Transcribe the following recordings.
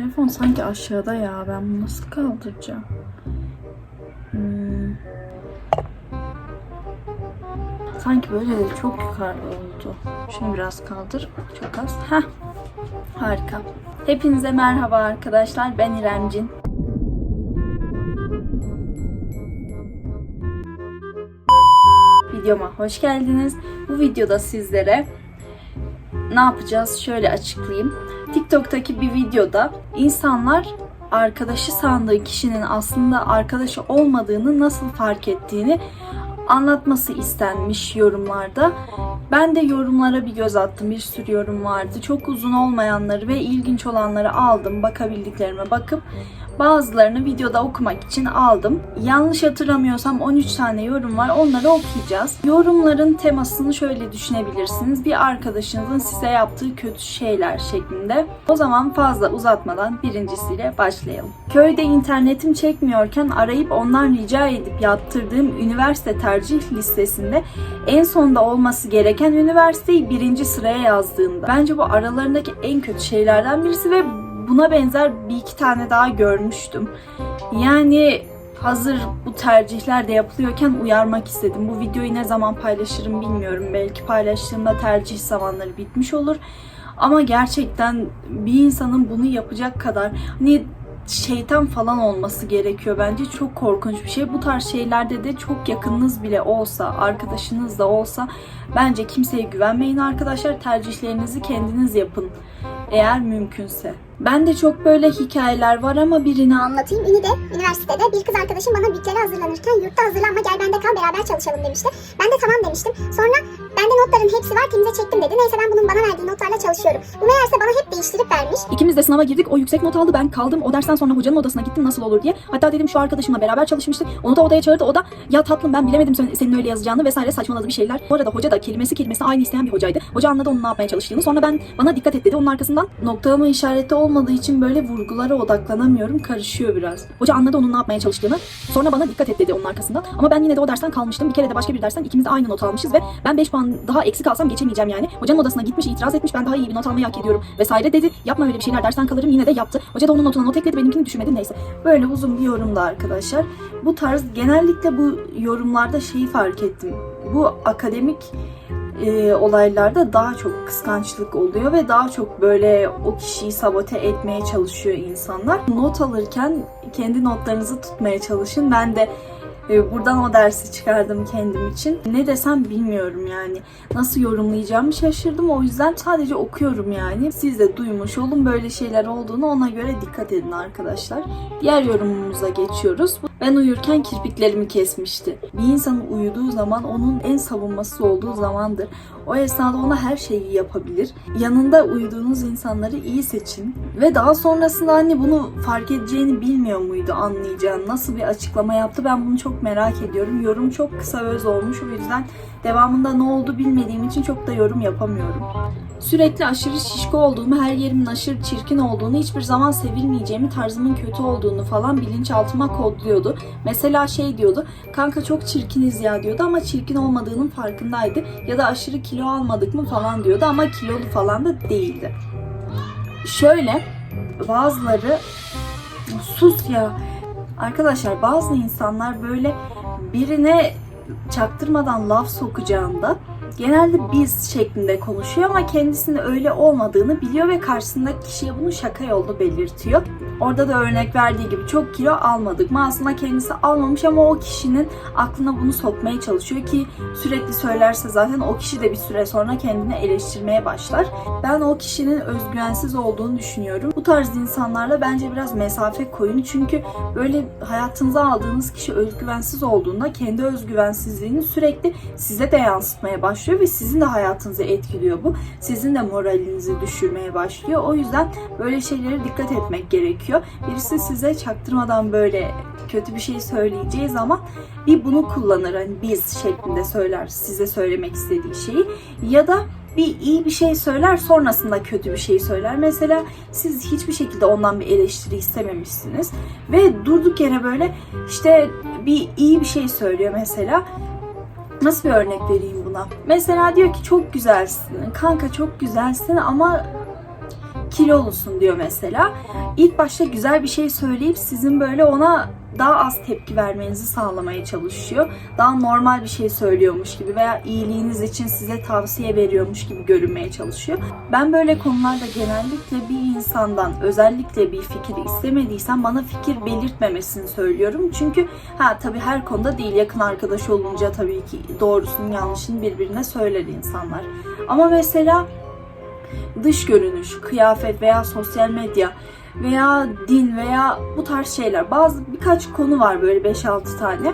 Telefon sanki aşağıda ya. Ben bunu nasıl kaldıracağım? Hmm. Sanki böyle de çok yukarıda oldu. Şunu biraz kaldır. Çok az. Heh. Harika. Hepinize merhaba arkadaşlar. Ben İremcin. Videoma hoş geldiniz. Bu videoda sizlere ne yapacağız? Şöyle açıklayayım. TikTok'taki bir videoda insanlar arkadaşı sandığı kişinin aslında arkadaşı olmadığını nasıl fark ettiğini anlatması istenmiş yorumlarda. Ben de yorumlara bir göz attım. Bir sürü yorum vardı. Çok uzun olmayanları ve ilginç olanları aldım. Bakabildiklerime bakıp bazılarını videoda okumak için aldım. Yanlış hatırlamıyorsam 13 tane yorum var. Onları okuyacağız. Yorumların temasını şöyle düşünebilirsiniz. Bir arkadaşınızın size yaptığı kötü şeyler şeklinde. O zaman fazla uzatmadan birincisiyle başlayalım. Köyde internetim çekmiyorken arayıp ondan rica edip yaptırdığım üniversite tercih listesinde en sonda olması gereken üniversiteyi birinci sıraya yazdığında. Bence bu aralarındaki en kötü şeylerden birisi ve buna benzer bir iki tane daha görmüştüm. Yani hazır bu tercihler de yapılıyorken uyarmak istedim. Bu videoyu ne zaman paylaşırım bilmiyorum. Belki paylaştığımda tercih zamanları bitmiş olur. Ama gerçekten bir insanın bunu yapacak kadar hani şeytan falan olması gerekiyor bence. Çok korkunç bir şey. Bu tarz şeylerde de çok yakınınız bile olsa, arkadaşınız da olsa bence kimseye güvenmeyin arkadaşlar. Tercihlerinizi kendiniz yapın. Eğer mümkünse. Ben de çok böyle hikayeler var ama birini an- anlatayım. Ünide, üniversitede bir kız arkadaşım bana bütçeli hazırlanırken yurtta hazırlanma gel bende kal beraber çalışalım demişti. Ben de tamam demiştim. Sonra bende notların hepsi var temize çektim dedi. Neyse ben bunun bana verdiği notlarla çalışıyorum. Bu meğerse bana hep değiştirip vermiş. İkimiz de sınava girdik. O yüksek not aldı. Ben kaldım. O dersten sonra hocanın odasına gittim nasıl olur diye. Hatta dedim şu arkadaşımla beraber çalışmıştık. Onu da odaya çağırdı. O da ya tatlım ben bilemedim sen- senin öyle yazacağını vesaire saçmaladı bir şeyler. Bu arada hoca da kelimesi kelimesi aynı isteyen bir hocaydı. Hoca anladı onun ne yapmaya çalıştığını. Sonra ben bana dikkat et dedi. Onun arkasından noktalama işareti olmadığı için böyle vurgulara odaklanamıyorum. Karışıyor biraz. hoca anladı onun ne yapmaya çalıştığını. Sonra bana dikkat et dedi onun arkasından. Ama ben yine de o dersten kalmıştım. Bir kere de başka bir dersten ikimiz de aynı not almışız ve ben 5 puan daha eksik alsam geçemeyeceğim yani. Hocanın odasına gitmiş, itiraz etmiş. Ben daha iyi bir not almayı hak ediyorum vesaire dedi. Yapma öyle bir şeyler dersten kalırım. Yine de yaptı. Hoca da onun notuna not ekledi. Benimkini düşürmedi neyse. Böyle uzun bir yorumda arkadaşlar. Bu tarz genellikle bu yorumlarda şeyi fark ettim. Bu akademik e, olaylarda daha çok kıskançlık oluyor ve daha çok böyle o kişiyi sabote etmeye çalışıyor insanlar. Not alırken kendi notlarınızı tutmaya çalışın. Ben de buradan o dersi çıkardım kendim için. Ne desem bilmiyorum yani. Nasıl yorumlayacağımı şaşırdım. O yüzden sadece okuyorum yani. Siz de duymuş olun böyle şeyler olduğunu ona göre dikkat edin arkadaşlar. Diğer yorumumuza geçiyoruz. Ben uyurken kirpiklerimi kesmişti. Bir insanın uyuduğu zaman onun en savunması olduğu zamandır. O esnada ona her şeyi yapabilir. Yanında uyuduğunuz insanları iyi seçin. Ve daha sonrasında anne bunu fark edeceğini bilmiyor muydu anlayacağını? Nasıl bir açıklama yaptı ben bunu çok merak ediyorum. Yorum çok kısa öz olmuş. O yüzden devamında ne oldu bilmediğim için çok da yorum yapamıyorum. Sürekli aşırı şişko olduğumu, her yerimin aşırı çirkin olduğunu, hiçbir zaman sevilmeyeceğimi, tarzımın kötü olduğunu falan bilinçaltıma kodluyordu. Mesela şey diyordu, kanka çok çirkiniz ya diyordu ama çirkin olmadığının farkındaydı. Ya da aşırı kilo almadık mı falan diyordu ama kilolu falan da değildi. Şöyle, bazıları sus ya. Arkadaşlar bazı insanlar böyle birine çaktırmadan laf sokacağında genelde biz şeklinde konuşuyor ama kendisinin öyle olmadığını biliyor ve karşısındaki kişiye bunu şaka yollu belirtiyor. Orada da örnek verdiği gibi çok kilo almadık mı aslında kendisi almamış ama o kişinin aklına bunu sokmaya çalışıyor ki sürekli söylerse zaten o kişi de bir süre sonra kendini eleştirmeye başlar. Ben o kişinin özgüvensiz olduğunu düşünüyorum. Bu tarz insanlarla bence biraz mesafe koyun çünkü böyle hayatınıza aldığınız kişi özgüvensiz olduğunda kendi özgüvensizliğini sürekli size de yansıtmaya başlıyor ve sizin de hayatınızı etkiliyor bu. Sizin de moralinizi düşürmeye başlıyor. O yüzden böyle şeylere dikkat etmek gerekiyor. Birisi size çaktırmadan böyle kötü bir şey söyleyeceği zaman bir bunu kullanır hani biz şeklinde söyler size söylemek istediği şeyi ya da bir iyi bir şey söyler sonrasında kötü bir şey söyler. Mesela siz hiçbir şekilde ondan bir eleştiri istememişsiniz ve durduk yere böyle işte bir iyi bir şey söylüyor mesela. Nasıl bir örnek vereyim buna? Mesela diyor ki çok güzelsin, kanka çok güzelsin ama kilolusun diyor mesela. İlk başta güzel bir şey söyleyip sizin böyle ona daha az tepki vermenizi sağlamaya çalışıyor. Daha normal bir şey söylüyormuş gibi veya iyiliğiniz için size tavsiye veriyormuş gibi görünmeye çalışıyor. Ben böyle konularda genellikle bir insandan özellikle bir fikir istemediysem bana fikir belirtmemesini söylüyorum. Çünkü ha tabii her konuda değil yakın arkadaş olunca tabii ki doğrusunu yanlışını birbirine söyler insanlar. Ama mesela dış görünüş, kıyafet veya sosyal medya veya din veya bu tarz şeyler. Bazı birkaç konu var böyle 5-6 tane.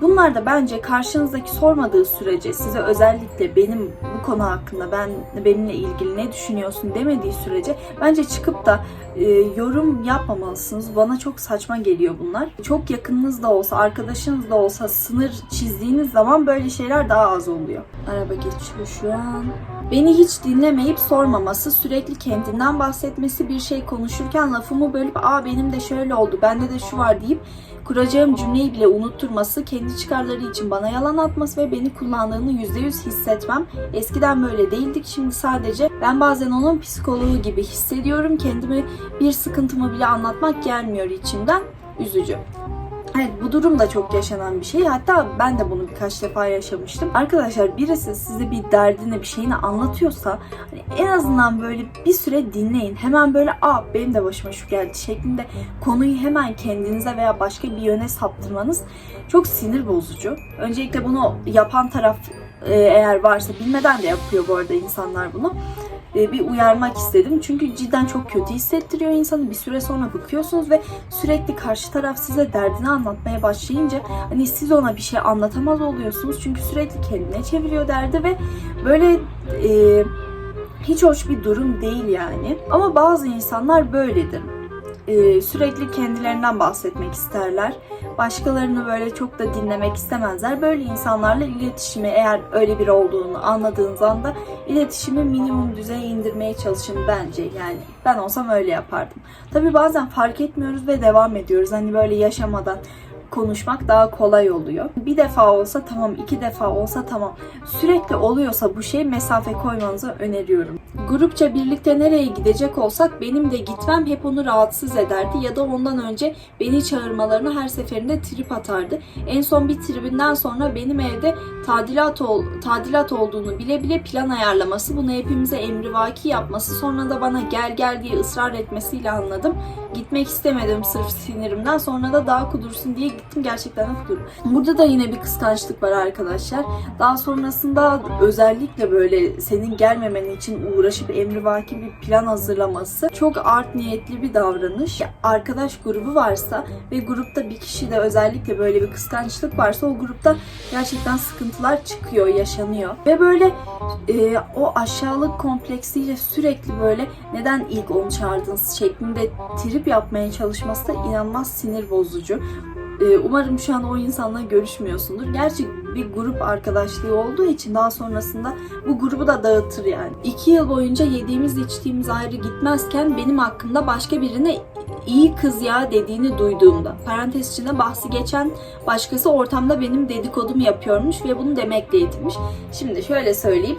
Bunlar da bence karşınızdaki sormadığı sürece size özellikle benim konu hakkında ben benimle ilgili ne düşünüyorsun demediği sürece bence çıkıp da e, yorum yapmamalısınız. Bana çok saçma geliyor bunlar. Çok yakınınız da olsa, arkadaşınız da olsa sınır çizdiğiniz zaman böyle şeyler daha az oluyor. Araba geçiyor şu an. Beni hiç dinlemeyip sormaması, sürekli kendinden bahsetmesi, bir şey konuşurken lafımı bölüp aa benim de şöyle oldu, bende de şu var deyip kuracağım cümleyi bile unutturması, kendi çıkarları için bana yalan atması ve beni kullandığını %100 hissetmem. Eskiden böyle değildik, şimdi sadece ben bazen onun psikoloğu gibi hissediyorum. Kendimi bir sıkıntımı bile anlatmak gelmiyor içimden. Üzücü. Evet bu durum da çok yaşanan bir şey. Hatta ben de bunu birkaç defa yaşamıştım. Arkadaşlar birisi size bir derdini bir şeyini anlatıyorsa hani en azından böyle bir süre dinleyin. Hemen böyle aa benim de başıma şu geldi şeklinde konuyu hemen kendinize veya başka bir yöne saptırmanız çok sinir bozucu. Öncelikle bunu yapan taraf e, eğer varsa bilmeden de yapıyor bu arada insanlar bunu e, bir uyarmak istedim. Çünkü cidden çok kötü hissettiriyor insanı. Bir süre sonra bıkıyorsunuz ve sürekli karşı taraf size derdini anlatmaya başlayınca hani siz ona bir şey anlatamaz oluyorsunuz. Çünkü sürekli kendine çeviriyor derdi ve böyle e, hiç hoş bir durum değil yani. Ama bazı insanlar böyledir. E, sürekli kendilerinden bahsetmek isterler. Başkalarını böyle çok da dinlemek istemezler. Böyle insanlarla iletişimi eğer öyle biri olduğunu anladığınız anda iletişimi minimum düzeye indirmeye çalışın bence. Yani ben olsam öyle yapardım. Tabi bazen fark etmiyoruz ve devam ediyoruz. Hani böyle yaşamadan konuşmak daha kolay oluyor. Bir defa olsa tamam, iki defa olsa tamam. Sürekli oluyorsa bu şey mesafe koymanızı öneriyorum. Grupça birlikte nereye gidecek olsak benim de gitmem hep onu rahatsız ederdi ya da ondan önce beni çağırmalarını her seferinde trip atardı. En son bir tribinden sonra benim evde tadilat ol, tadilat olduğunu bile bile plan ayarlaması, bunu hepimize emrivaki yapması, sonra da bana gel gel diye ısrar etmesiyle anladım. Gitmek istemedim sırf sinirimden. Sonra da daha kudursun diye gittim. Gerçekten de kudurdum. Burada da yine bir kıskançlık var arkadaşlar. Daha sonrasında özellikle böyle senin gelmemen için uğraşıp emrivaki bir plan hazırlaması çok art niyetli bir davranış. Arkadaş grubu varsa ve grupta bir kişi de özellikle böyle bir kıskançlık varsa o grupta gerçekten sıkıntılar çıkıyor, yaşanıyor. Ve böyle e, o aşağılık kompleksiyle sürekli böyle neden ilk onu çağırdınız şeklinde trip yapmaya çalışması da inanılmaz sinir bozucu. E, umarım şu an o insanla görüşmüyorsundur. Gerçi bir grup arkadaşlığı olduğu için daha sonrasında bu grubu da dağıtır yani. İki yıl boyunca yediğimiz içtiğimiz ayrı gitmezken benim hakkında başka birine iyi kız ya dediğini duyduğumda. Parantez içinde bahsi geçen başkası ortamda benim dedikodumu yapıyormuş ve bunu demekle yetinmiş. Şimdi şöyle söyleyeyim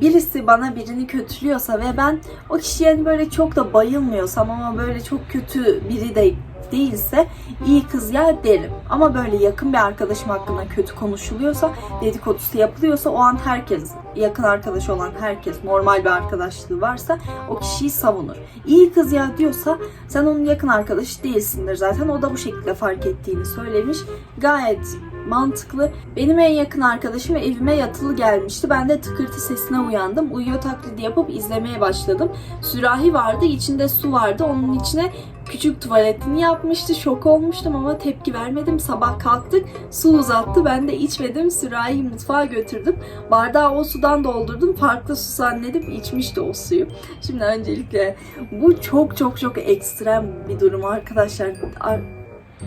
birisi bana birini kötülüyorsa ve ben o kişiye böyle çok da bayılmıyorsam ama böyle çok kötü biri de değilse iyi kız ya derim. Ama böyle yakın bir arkadaşım hakkında kötü konuşuluyorsa, dedikodusu yapılıyorsa o an herkes, yakın arkadaş olan herkes, normal bir arkadaşlığı varsa o kişiyi savunur. İyi kız ya diyorsa sen onun yakın arkadaşı değilsindir zaten. O da bu şekilde fark ettiğini söylemiş. Gayet mantıklı. Benim en yakın arkadaşım evime yatılı gelmişti. Ben de tıkırtı sesine uyandım. Uyuyor taklidi yapıp izlemeye başladım. Sürahi vardı, içinde su vardı. Onun içine küçük tuvaletini yapmıştı. Şok olmuştum ama tepki vermedim. Sabah kalktık, su uzattı. Ben de içmedim. Sürahiyi mutfağa götürdüm. Bardağı o sudan doldurdum. Farklı su zannedip içmişti o suyu. Şimdi öncelikle bu çok çok çok ekstrem bir durum arkadaşlar.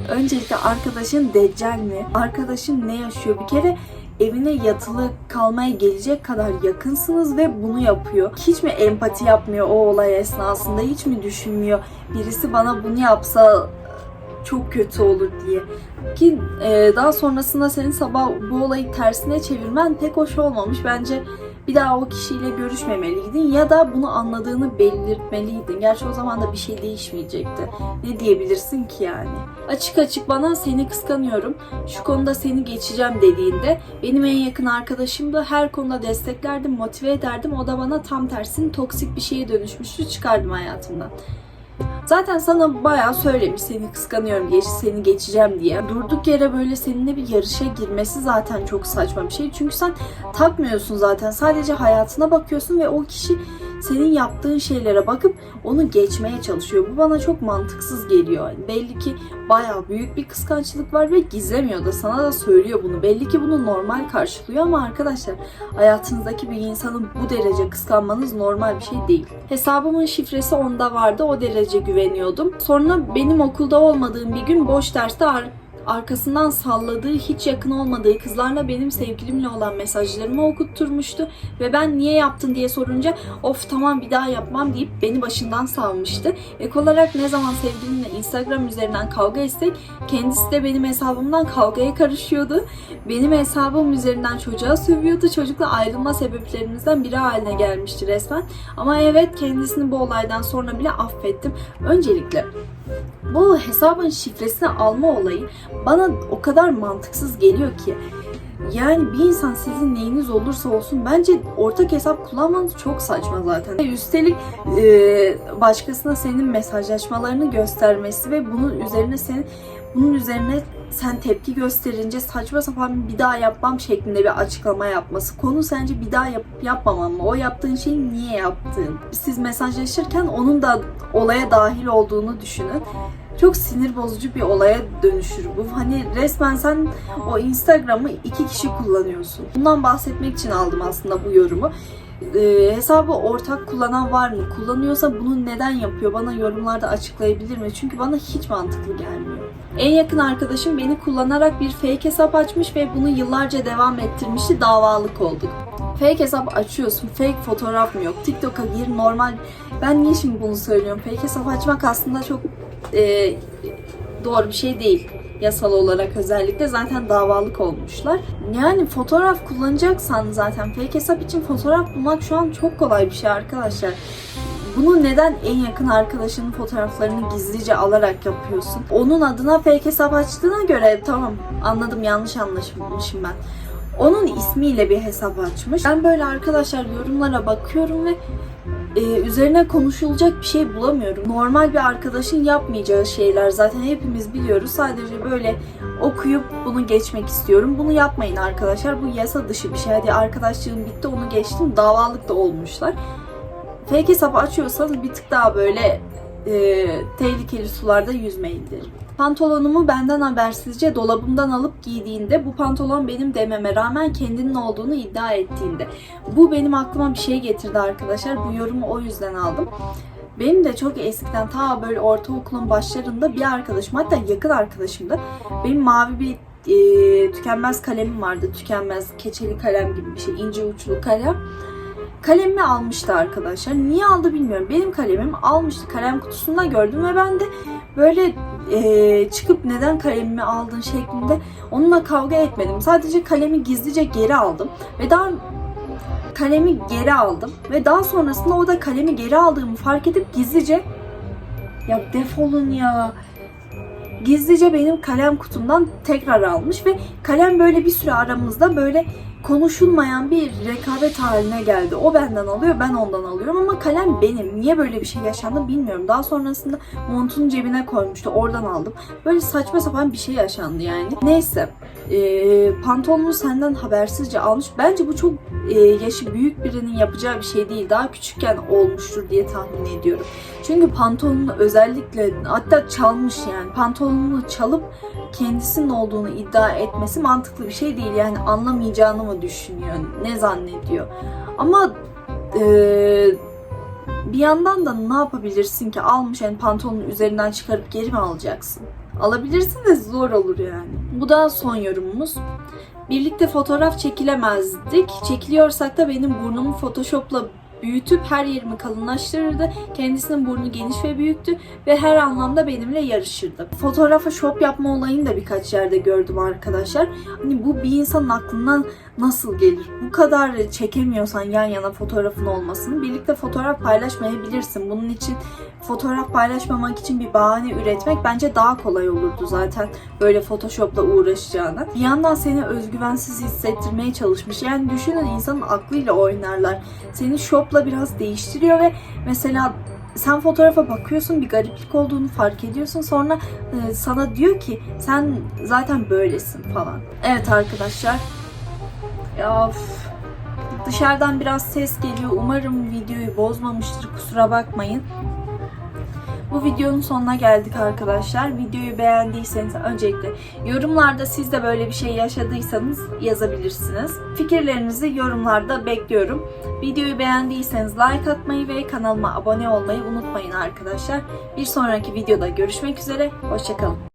Öncelikle arkadaşın deccal mi? Arkadaşın ne yaşıyor? Bir kere evine yatılı kalmaya gelecek kadar yakınsınız ve bunu yapıyor. Hiç mi empati yapmıyor o olay esnasında? Hiç mi düşünmüyor? Birisi bana bunu yapsa çok kötü olur diye. Ki e, daha sonrasında senin sabah bu olayı tersine çevirmen pek hoş olmamış. Bence bir daha o kişiyle görüşmemeliydin ya da bunu anladığını belirtmeliydin. Gerçi o zaman da bir şey değişmeyecekti. Ne diyebilirsin ki yani? Açık açık bana seni kıskanıyorum, şu konuda seni geçeceğim dediğinde benim en yakın arkadaşım da her konuda desteklerdim, motive ederdim. O da bana tam tersini toksik bir şeye dönüşmüştü, çıkardım hayatımdan. Zaten sana bayağı söylemiş seni kıskanıyorum diye, seni geçeceğim diye. Durduk yere böyle seninle bir yarışa girmesi zaten çok saçma bir şey. Çünkü sen takmıyorsun zaten. Sadece hayatına bakıyorsun ve o kişi senin yaptığın şeylere bakıp onu geçmeye çalışıyor. Bu bana çok mantıksız geliyor. Yani belli ki bayağı büyük bir kıskançlık var ve gizlemiyor da sana da söylüyor bunu. Belli ki bunu normal karşılıyor ama arkadaşlar hayatınızdaki bir insanın bu derece kıskanmanız normal bir şey değil. Hesabımın şifresi onda vardı. O derece güveniyordum. Sonra benim okulda olmadığım bir gün boş derste arkasından salladığı, hiç yakın olmadığı kızlarla benim sevgilimle olan mesajlarımı okutturmuştu. Ve ben niye yaptın diye sorunca of tamam bir daha yapmam deyip beni başından savmıştı. Ek olarak ne zaman sevgilimle Instagram üzerinden kavga etsek kendisi de benim hesabımdan kavgaya karışıyordu. Benim hesabım üzerinden çocuğa sövüyordu. Çocukla ayrılma sebeplerimizden biri haline gelmişti resmen. Ama evet kendisini bu olaydan sonra bile affettim. Öncelikle bu hesabın şifresini alma olayı bana o kadar mantıksız geliyor ki. Yani bir insan sizin neyiniz olursa olsun bence ortak hesap kullanmanız çok saçma zaten. Üstelik e, başkasına senin mesajlaşmalarını göstermesi ve bunun üzerine senin bunun üzerine sen tepki gösterince saçma sapan bir daha yapmam şeklinde bir açıklama yapması. Konu sence bir daha yapıp yapmaman mı? O yaptığın şeyi niye yaptın? Siz mesajlaşırken onun da olaya dahil olduğunu düşünün. Çok sinir bozucu bir olaya dönüşür bu. Hani resmen sen o Instagram'ı iki kişi kullanıyorsun. Bundan bahsetmek için aldım aslında bu yorumu. Ee, hesabı ortak kullanan var mı? Kullanıyorsa bunu neden yapıyor? Bana yorumlarda açıklayabilir mi? Çünkü bana hiç mantıklı gelmiyor. En yakın arkadaşım beni kullanarak bir fake hesap açmış ve bunu yıllarca devam ettirmişti. Davalık olduk. Fake hesap açıyorsun. Fake fotoğraf mı yok? TikTok'a gir normal. Ben niye şimdi bunu söylüyorum? Fake hesap açmak aslında çok e, doğru bir şey değil. Yasal olarak özellikle zaten davalık olmuşlar. Yani fotoğraf kullanacaksan zaten fake hesap için fotoğraf bulmak şu an çok kolay bir şey arkadaşlar. Bunu neden en yakın arkadaşının fotoğraflarını gizlice alarak yapıyorsun? Onun adına fake hesap açtığına göre tamam anladım yanlış anlaşılmışım ben. Onun ismiyle bir hesap açmış. Ben böyle arkadaşlar yorumlara bakıyorum ve e, üzerine konuşulacak bir şey bulamıyorum. Normal bir arkadaşın yapmayacağı şeyler zaten hepimiz biliyoruz. Sadece böyle okuyup bunu geçmek istiyorum. Bunu yapmayın arkadaşlar. Bu yasa dışı bir şey. Hadi arkadaşlığım bitti onu geçtim. Davalık da olmuşlar. Fake hesap açıyorsanız bir tık daha böyle e, tehlikeli sularda yüzmeyin derim. Pantolonumu benden habersizce dolabımdan alıp giydiğinde bu pantolon benim dememe rağmen kendinin olduğunu iddia ettiğinde. Bu benim aklıma bir şey getirdi arkadaşlar. Bu yorumu o yüzden aldım. Benim de çok eskiden ta böyle ortaokulun başlarında bir arkadaşım hatta yakın arkadaşımdı. Benim mavi bir e, tükenmez kalemim vardı. Tükenmez keçeli kalem gibi bir şey. ince uçlu kalem. Kalemimi almıştı arkadaşlar. Niye aldı bilmiyorum. Benim kalemimi almıştı. Kalem kutusunda gördüm ve ben de böyle e, çıkıp neden kalemimi aldın şeklinde onunla kavga etmedim. Sadece kalemi gizlice geri aldım ve daha kalemi geri aldım ve daha sonrasında o da kalemi geri aldığımı fark edip gizlice ya defolun ya gizlice benim kalem kutumdan tekrar almış ve kalem böyle bir süre aramızda böyle konuşulmayan bir rekabet haline geldi. O benden alıyor, ben ondan alıyorum ama kalem benim. Niye böyle bir şey yaşandı bilmiyorum. Daha sonrasında montunun cebine koymuştu, oradan aldım. Böyle saçma sapan bir şey yaşandı yani. Neyse, e, pantolonumu senden habersizce almış. Bence bu çok e, yaşı büyük birinin yapacağı bir şey değil. Daha küçükken olmuştur diye tahmin ediyorum. Çünkü pantolonunu özellikle hatta çalmış yani. Pantolonunu çalıp kendisinin olduğunu iddia etmesi mantıklı bir şey değil. Yani anlamayacağını mı düşünüyor, ne zannediyor. Ama e, bir yandan da ne yapabilirsin ki almış yani pantolonun üzerinden çıkarıp geri mi alacaksın? Alabilirsin de zor olur yani. Bu da son yorumumuz. Birlikte fotoğraf çekilemezdik. Çekiliyorsak da benim burnumu Photoshop'la büyütüp her yerimi kalınlaştırırdı. Kendisinin burnu geniş ve büyüktü ve her anlamda benimle yarışırdı. Fotoğrafa şop yapma olayını da birkaç yerde gördüm arkadaşlar. Hani bu bir insanın aklından nasıl gelir? Bu kadar çekemiyorsan yan yana fotoğrafın olmasını birlikte fotoğraf paylaşmayabilirsin. Bunun için fotoğraf paylaşmamak için bir bahane üretmek bence daha kolay olurdu zaten böyle Photoshop'la uğraşacağına. Bir yandan seni özgüvensiz hissettirmeye çalışmış. Yani düşünün insanın aklıyla oynarlar. Seni shop'la biraz değiştiriyor ve mesela sen fotoğrafa bakıyorsun bir gariplik olduğunu fark ediyorsun sonra e, sana diyor ki sen zaten böylesin falan. Evet arkadaşlar. Ya of. Dışarıdan biraz ses geliyor. Umarım videoyu bozmamıştır. Kusura bakmayın. Bu videonun sonuna geldik arkadaşlar. Videoyu beğendiyseniz öncelikle yorumlarda siz de böyle bir şey yaşadıysanız yazabilirsiniz. Fikirlerinizi yorumlarda bekliyorum. Videoyu beğendiyseniz like atmayı ve kanalıma abone olmayı unutmayın arkadaşlar. Bir sonraki videoda görüşmek üzere. Hoşçakalın.